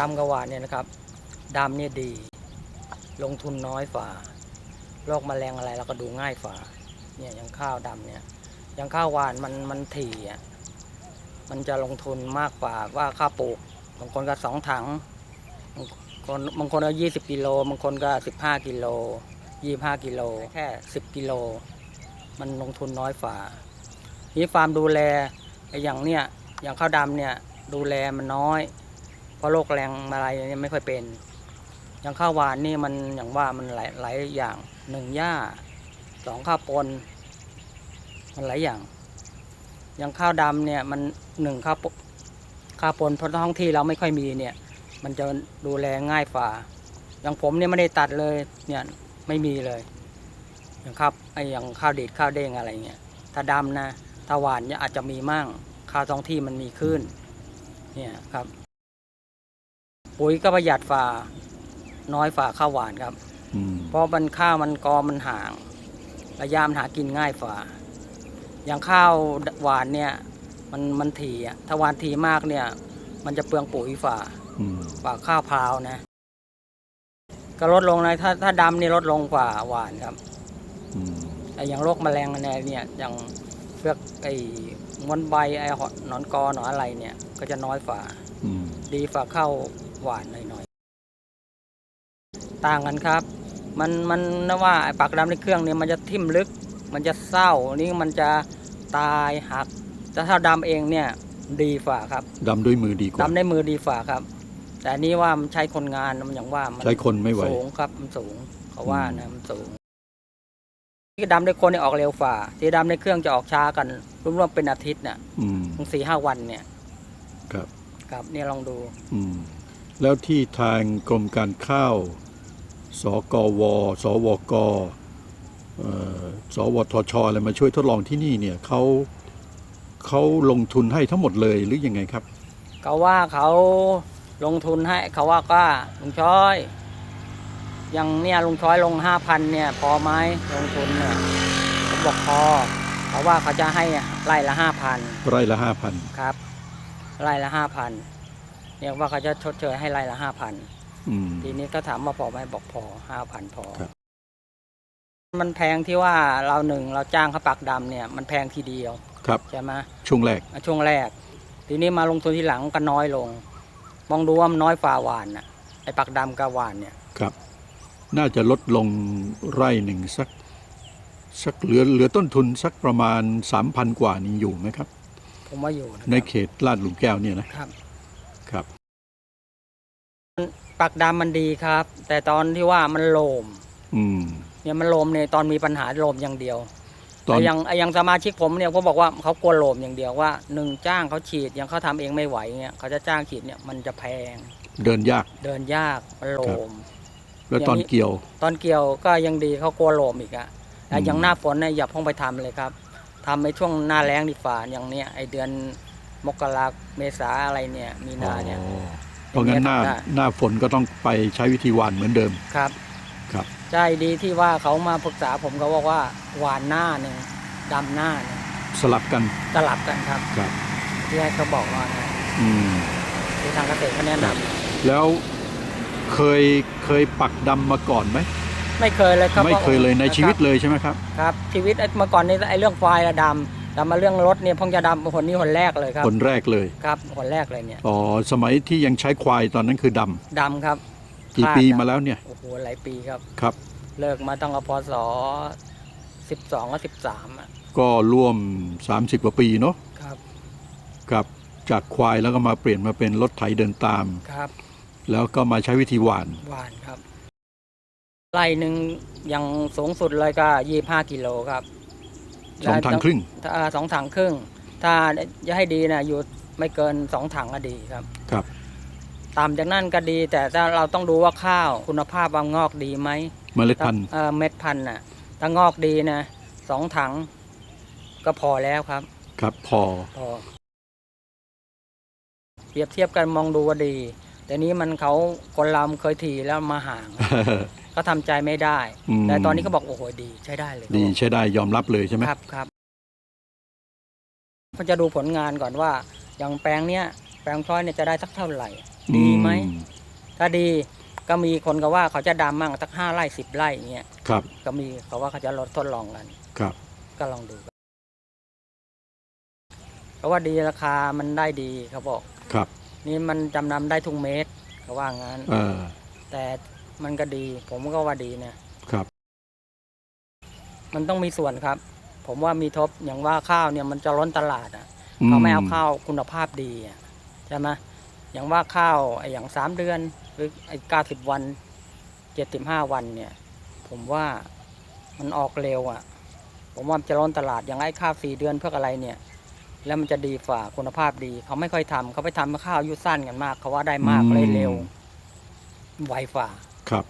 ดำกับหวานเนี่ยนะครับดำเนี่ยดี ลงทุนน้อยฝ่าโรคแมลงอะไรเราก็ดูง่ายฝ่าเนี่ยอย่างข้าวดำเนี่ยอย่างข้าวหวานมันมันถี่อะมันจะลงทุนมากกว่าว่าข้าวปลูกบางคนก็สองถังบางคนบางคนก็ยี่สิบกิโลบางคนก็สิบห้ากิโลยี่ห้ากิโลแค่สิบกิโล มันลงทุนน้อยฝ่านี่ฟาร์มดูแลไอ้อย่างเนี้ยอย่างข้าวดำเนี่ยดูแลมันน้อย เพราะโรคแรงอะไรเนี่ยไม่ค่อยเป็น อย่างข้าวหวานนี่มันอย่างว่ามันหลายหลายอย่างหนึ่งหญ้าสองข้าวปน มันหลายอย่าง อย่างข้าวดำเนี่ยมันหนึ่งข้าวข้าวปนเพราะท้องที่เราไม่ค่อยมีเนี่ย มันจะดูแลง่ายฝ่าอย่างผมเนี่ยไม่ได้ตัดเลยเนี่ยไม่มีเลยอย่างข้าวไออย่างข้าวเดีดข้าวเด้งอะไรเงี้ยถ้าดำนะถ้าหวานเนี่ยอาจจะมีมั่งข้าวท้องที่มันมีขึ้นเนี่ยครับ ปุ๋ยก็ประหยัดฝ่าน้อยฝ่าข้าวหวานครับ อืมเพราะมันข้าวมันกอมันห่าง ระยะมันหากินง่ายฝ่าอย่างข้าวหวานเนี่ยมันมันถี่อะถ้าหวานถี่มากเนี่ย มันจะเปลืองปุ๋ยฝ่าอืมฝ่าข้าวพราวนะ ก็ลดลงนะถ้าถ้าดำนี่ลดลงกว่าหวานครับ อืมแต่อย่างโรคแมลงเนี่ยเนี่ยอย่างเพือกไอ้ม้วนใบไอ้หอนหนอนกอหนอนอะไรเนี่ย ก็จะน้อยฝ่า อืมดีฝ่าข้าว หวานหน่อยๆ ต่างกันครับ มันมันนะว่าไอ้ปากดำในเครื่องเนี่ยมันจะทิ่มลึก มันจะเศร้า นี่มันจะตายหัก แต่ถ้าดำเองเนี่ยดีฝ่าครับดำด้วยมือดีกว่าดำในมือดีฝ่าครับ แต่อันนี่ว่ามันใช้คนงานมันอย่างว่ามันใช้คนไม่ไหวสูงครับมันสูงเขาว่าอืนะมมันสูงที่ดำในคนเนี่ยออกเร็วฝ่า ที่ดำในเครื่องจะออกช้ากันรวมๆเป็นอาทิตย์น่ะอืมถึงสี่ห้าวันเนี่ย ครับ ครับเนี่ยลองดู อืม แล้วที่ทางกรมการข้าว สกว สวกเอ่อสวทช อะไรมาช่วยทดลองที่นี่เนี่ยเขาเขาลงทุนให้ทั้งหมดเลยหรือยังไงครับ เขาว่าเขาลงทุนให้เขาว่าก็ลุงช้อยอย่างเนี่ยลุงช้อยลงห้าพันเนี่ยพอไหมลงทุนเนี่ยผมบอกพอเขาว่าเขาจะให้ไร่ละห้าพันไร่ละห้าพันครับไร่ละห้าพัน เนี่ยว่าเขาจะชดเชยให้ไร่ละห้าพันอืมทีนี้ก็ถามว่าพอไหมบอกพอห้าพันพอครับมันแพงที่ว่าเราหนึ่งเราจ้างเขาปักดำเนี่ย มันแพงทีเดียวครับใช่ไหมช่วงแรกอะช่วงแรก ทีนี้มาลงทุนทีหลังก็น้อยลง มองดูว่ามันน้อยฝ่าหวานน่ะไอ้ปักดำกับหวานเนี่ยครับ น่าจะลดลงไร่หนึ่งสักสักเหลือเหลือต้นทุนสักประมาณสามพันกว่านี้อยู่ไหมครับ ผมว่าอยู่นะในครับเขตลาดหลุมแก้วเนี่ยนะครับครับ ปักดำมันดีครับ แต่ตอนที่ว่ามันโลมอืม เนี่ยมันโลมเนี่ยตอนมีปัญหาโลมอย่างเดียวตอน แต่อย่างไอ้อย่างสมาชิกผมเนี่ยเขาบอกว่าเขากลัวโลมอย่างเดียวว่าหนึ่งจ้างเขาฉีดอย่างเขาทำเองไม่ไหวเนี่ยเขาจะจ้างฉีดเนี่ยมันจะแพงเดินยาก เดินยากมันโลม แล้วตอนอย่างนี้ เกี่ยว ตอนเกี่ยวก็ยังดีเขากลัวโลมอีกอะแต่อืม อย่างหน้าฝนเนี่ยอย่าเพิ่งไปทำเลยครับทำในช่วงหน้าแล้งดีฝ่าอย่างเนี้ยไอเดือนมกราเมษาอะไรเนี่ยมีนาเนี่ย อ๋อ เพราะงั้นหน้าได้หน้าฝนก็ต้องไปใช้วิธีหว่านเหมือนเดิมครับ ครับ ใช่ดีที่ว่าเขามาปรึกษาผมเขาบอกว่าหวานหน้าหนึ่งดำหน้าหนึ่งสลับกันสลับกันครับครับ ที่ให้เขาบอกว่านะอืม ที่ทางเกษตรเขาแนะนำแล้วเคยเคยปักดำมาก่อนไหมไม่เคยเลยครับไม่เคยเลยในชีวิตเลยใช่ไหมครับ ครับ ชีวิตไอ้เมื่อก่อนนี่ไอ้เรื่องควายระดำแต่มาเรื่องรถเนี่ยเพิ่งจะดำคนนี้คนแรกเลยครับคนแรกเลยครับคนแรกเลยเนี่ยอ๋อสมัยที่ยังใช้ควายตอนนั้นคือดดำครับำกี่คาดปีนะมาแล้วเนี่ยโอ้โหหลายปีครับครับ เลิกมาตั้งแต่พศสิบสองกับสิบสามอะก็ร่วม 30 กว่าปีเนาะครับครับจากควายแล้วก็มาเปลี่ยนมาเป็นรถไถเดินตาม ครับแล้วก็มาใช้วิธีหว่านหวานครับไร่หนึ่งอย่างสูงสุดเลยก็ยี่ห้ากิโลครับ สองถังครึ่งถ้าสองถังครึ่ง ถ้าจะให้ดีนะอยู่ไม่เกินสองถังก็ดีครับครับต่ำจากนั้นก็ดี แต่ถ้าเราต้องดูว่าข้าวคุณภาพว่างอกดีไหมเมล็ดพันธุ์เอ่อเม็ดพันธุ์น่ะถ้างอกดีนะสองถังก็พอแล้วครับ ครับพอพอ เปรียบเทียบกันมองดูว่าดี แต่นี้มันเขาคนเราเคยถีแล้วมาห่าง ก็ทำใจไม่ได้ อืม แต่ตอนนี้เขาบอกโอ้โหดีใช้ได้เลยดีใช้ได้ยอมรับเลยใช่ไหมครับครับเขาจะดูผลงานก่อนว่าอย่างแปลงเนี้ยแปลงช้อยเนี่ยจะได้สักเท่าไหร่ ดีไหม อืถ้าดีก็มีคนก็ว่าเขาจะดำมั่งสักห้าไร่สิบไร่อย่างเงี้ยครับก็มีเขาว่าเขาจะลดทดลองกัน ครับ ก็ลองดูเขาว่าดีราคามันได้ดีเขาบอก ครับนี่มันจำนำได้ทุกเม็ดเขาว่างั้น เออแต่ มันก็ดี ผมก็ว่าดีนะครับ มันต้องมีส่วนครับ ผมว่ามีทบอย่างว่าข้าวเนี่ยมันจะล้นตลาดอะเขาไม่เอาข้าวคุณภาพดีอะใช่ไหมอย่างว่าข้าวไอ้อย่างสามเดือนหรือไอ้เก้าสิบวันเจ็ดสิบห้าวันเนี่ย ผมว่ามันออกเร็วอะ ผมว่ามันจะล้นตลาดอย่างไอ้ข้าวสี่เดือนเพื่ออะไรเนี่ย แล้วมันจะดีฝ่าคุณภาพดี เขาไม่ค่อยทำเขาไปทำข้าวอายุสั้นกันมาก เขาว่าได้มากอืมเลยเร็ว ไวฝ่า ครับ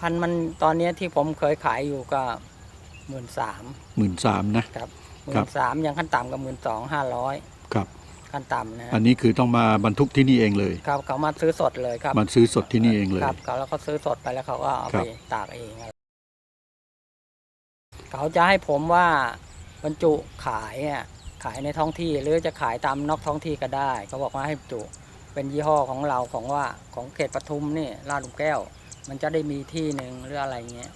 พันธุ์มันตอนเนี้ยที่ผมเคยขายอยู่ก็หมื่นสามหมื่นสามนะหมื่ครันบสามยังขั้นต่ำกับหมื่นสองห้าร้อยครับ ขั้นต่ำนะอันนี้คือต้องมาบรรทุกที่นี่เองเลย ครับเขามาซื้อสดเลยครับมันซื้อสดที่นี่เองเลย ครับเขาแล้วก็ซื้อสดไปแล้วเขาก็เอาครัไปบตากเองอะไรเขาจะให้ผมว่าบรรจุขายอะขายในท้องที่หรือจะขายตามนอกท้องที่ก็ได้ เขาบอกว่าให้บรรจุ เป็นยี่ห้อของเราของว่าของเขตปทุมนี่ลาดหลุมแก้ว มันจะได้มีที่หนึ่งหรืออะไรเงี้ย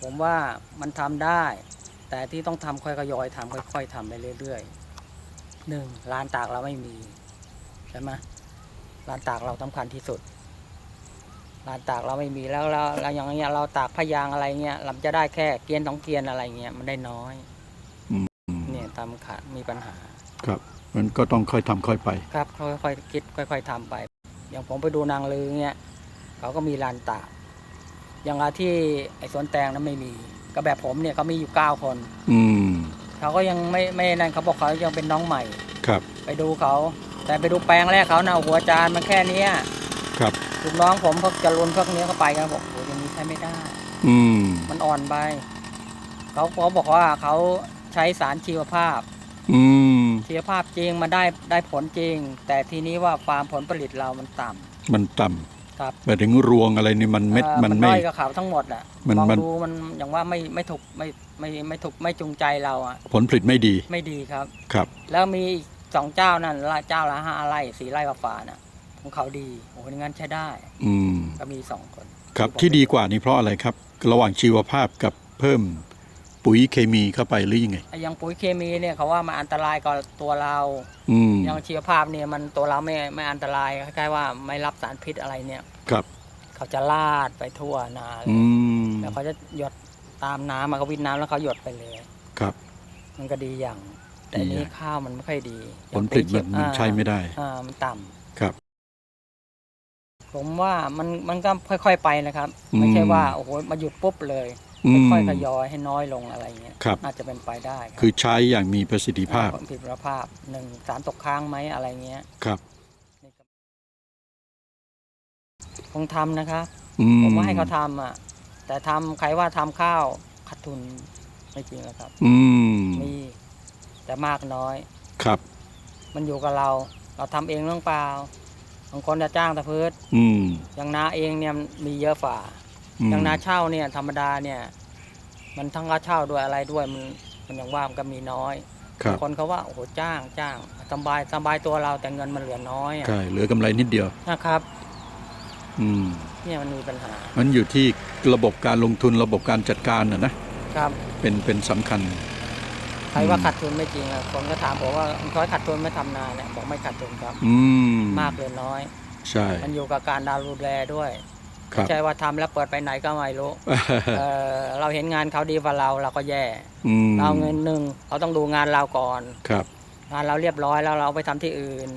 ผมว่ามันทำได้ แต่ที่ต้องทำค่อยๆยอยทำค่อย ๆทำไปเรื่อยๆหนึ่งลานตากเราไม่มีใช่ไหมลานตากเราสำคัญที่สุดลานตากเราไม่มีแล้วเราเราอย่างเงี้ยเราตากพยางอะไรเงี้ยเราจะได้แค่เกียนสองเกียนอะไรเงี้ยมันได้น้อยอืมเนี่ยทำขาดมีปัญหาครับ มันก็ต้องค่อยทำค่อยไป ครับค่อยๆคิดค่อย ๆทำไป อย่างผมไปดูนางลือเงี้ยเขาก็มีลานตากอย่างอาที่ไอ้สวนแตงนั้นไม่มีก็แบบผมเนี่ยเขามีอยู่เก้าคนอืมเขาก็ยังไม่ไม่นั่นเขาบอกเขายังเป็นน้องใหม่ ครับ ไปดูเขา แต่ไปดูแปลงแรกเขานะหัวจานมันแค่เนี้ยครับ ลูกน้องผมพวกจรุนพวกเนี้ยเขาไปกันบอกโอ้ยอย่างนี้ใช้ไม่ได้ อืมมันอ่อนไปเขาเขาบอกว่าเขาใช้สารชีวภาพ อืม ชีวภาพจริงมันได้ได้ผลจริง แต่ทีนี้ว่าความผลผลิตเรามันต่ำมันต่ครับำหมายถึงรวงอะไรนี่มันเม็ดอ่อมันน้ไม่อยกับเขาทั้งหมดอะมันมองมันดูมันอย่างว่าไม่ไม่ถูกไม่ไม่ไม่ถูกไม่จูงใจเราอะผลผลิตไม่ดีไม่ดีครับครับ แล้วมีอีกสองเจ้านั่นละเจ้าละห้าไร่สี่ไร่กว่าฝาน่ะของเขาดีโอ้โหงั้นใช้ได้ อืมก็มีสองคน ครับที่ดีกว่านี่เพราะอะไรครับ ระหว่างชีวภาพกับเพิ่ม ปุ๋ยเคมีเข้าไปหรือยังไงไอ้อย่างปุ๋ยเคมีเนี่ยเขาว่ามันอันตรายกับตัวเราอืมอย่างชีวภาพเนี่ยมันตัวเราไม่ไม่อันตรายคล้ายๆว่าไม่รับสารพิษอะไรเนี่ย ครับ เขาจะลาดไปทั่วนาเลอืยมแล้วเขาจะหยดตามน้ำมาเขาวิดน้ำแล้วเขาหยดไปเลย ครับ มันก็ดีอย่าง แต่ดีนี้อย่าง ข้าวมันไม่ค่อยดีผลผลิตมันมันใช้ไม่ได้ อ่ามันต่ำครับ ผมว่ามันมันก็ค่อย ๆไปนะครับ ไม่ใช่อืม ว่าโอ้โหมาหยุดปุ๊บเลยอืม ค่อยๆทยอยให้น้อยลงอะไรเงี้ยครับอาจจะเป็นไปได้รับคือใช้อย่างมีประสิทธิภาพ ผิดประภาพหนึ่งสารตกค้างไหมอะไรเงี้ยครับนี่ก็คงทำนะครับ อืผมว่าให้เขาทำอะ แต่ทำใครว่าทำข้าวขาดทุนไม่จริงหรอกครับ อืมมีแต่มากน้อย ครับ มันอยู่กับเรา เราทำเองเรื่องเปล่าบางคนจะจ้างแต่พืชอืม อย่างนาเองเนี่ยมีเยอะฝ่า ม อย่างนาเช่าเนี่ยธรรมดาเนี่ย มันทั้งค่าเช่าด้วยอะไรด้วยมันมันอย่างว่ามันก็มีน้อยครับคนเขาว่าโอ้โหจ้างจ้างสบายสบายตัวเราแต่เงินมันเหลือน้อยอะใช่เหลือกำไรนิดเดียว นะครับ อืมเนี่ยมันมีปัญหามันอยู่ที่ระบบการลงทุนระบบการจัดการนะนะครับ เป็นเป็นสำคัญ ใครว่าอืม ขาดทุนไม่จริงอะคนก็ถามผมว่าคุณช้อยขาดทุนไม่ทำนาเนี่ยบอกไม่ขาดทุนครับ อืมมากหรือน้อย ใช่ มันอยู่กับการดาวน์ดูแลด้วยครั ไม่บใช่ว่าทำแล้วเปิดไปไหนก็ไม่รู้เออเราเห็นงานเขาดีกว่าเราเราก็แย่อืมเราเงินหนึ่งเราต้องดูงานเราก่อนครับ งานเราเรียบร้อยแล้วเราไปทำที่อื่น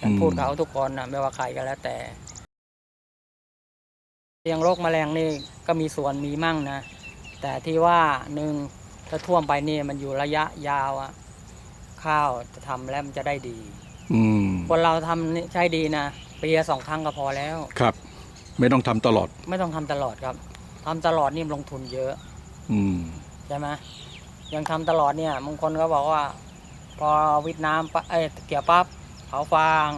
ฉันอืมพูดกับเขาทุกคนนะไม่ว่าใครก็แล้วแต่เรื่องโรคแมลงนี่ก็มีส่วนมีมั่งนะ แต่ที่ว่าหนึ่งถ้าท่วมไปนี่มันอยู่ระยะยาวอะข้าวจะทำแล้วมันจะได้ดี อืมคนเราทำนี่ใช้ดีนะปีละสองครั้งก็พอแล้วครับ ไม่ต้องทำตลอด ไม่ต้องทำตลอดครับทำตลอดนี่ลงทุนเยอะอืม ใช่ไหมยังทำตลอดเนี่ยบางคนก็บอกว่า พอวิดน้ำปะเอ้ยเกี่ยวปั๊บเผาฟาง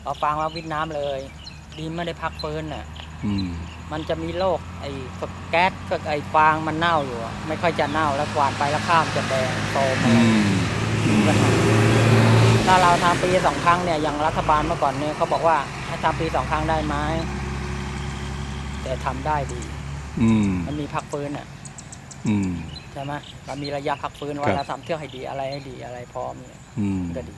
เผาฟางแล้ววิดน้ำเลย ดินไม่ได้พักฟื้นน่ะ อืม มันจะมีโรคไอ้พวกแก๊สพวกไอ้ฟางมันเน่าอยู่อะไม่ค่อยจะเน่าแล้วกวาดไปแล้วข้ามนจะแดงโตมา อืมอืมถ้าาเราทำปีสองครั้งเนี่ยอย่างรัฐบาลเมื่อก่อนเนี่ยเขาบอกว่าให้ทำปีสองครั้งได้ไหม แต่ทำได้ดี อืม มันมีพักฟื้นอะอืม ใช่ไหมมันมีระยะพักฟื้นครัว่าบเราทำเที่ยวให้ดีอะไรให้ดีอะไรพร้อมเนี่ยอืม ก็ดี